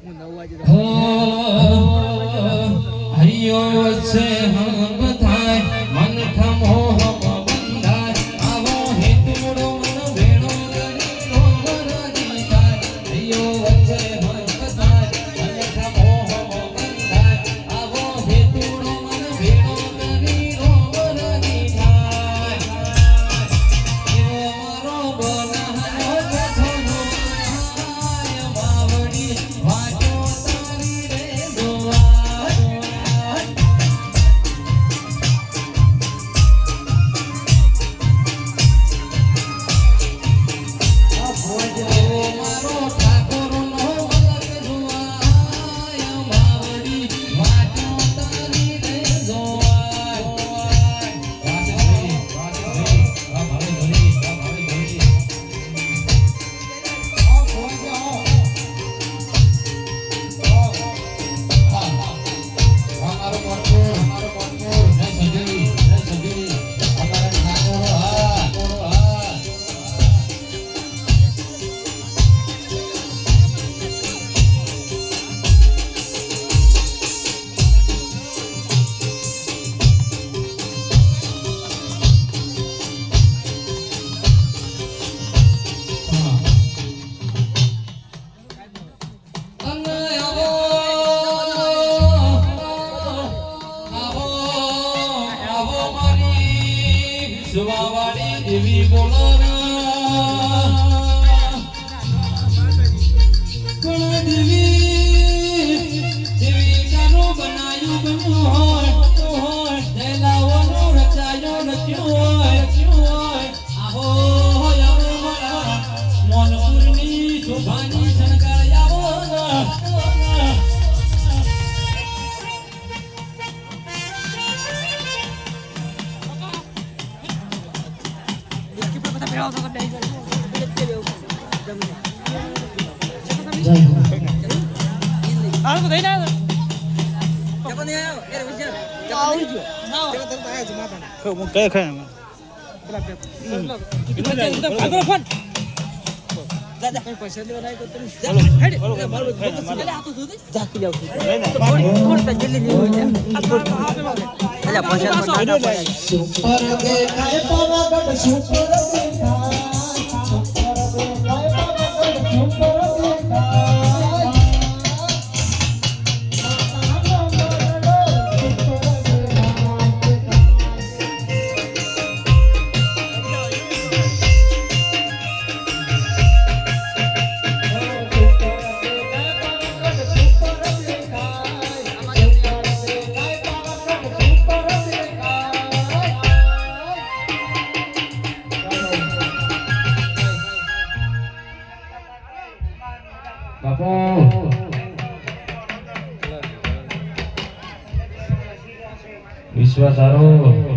હું નવ વાગે હરિયો છે હમ સુવાવાળી દેવી બોલો ઘણા દેવી શોભાની શણગાર પૈસા આપો વિશ્વાસ સારો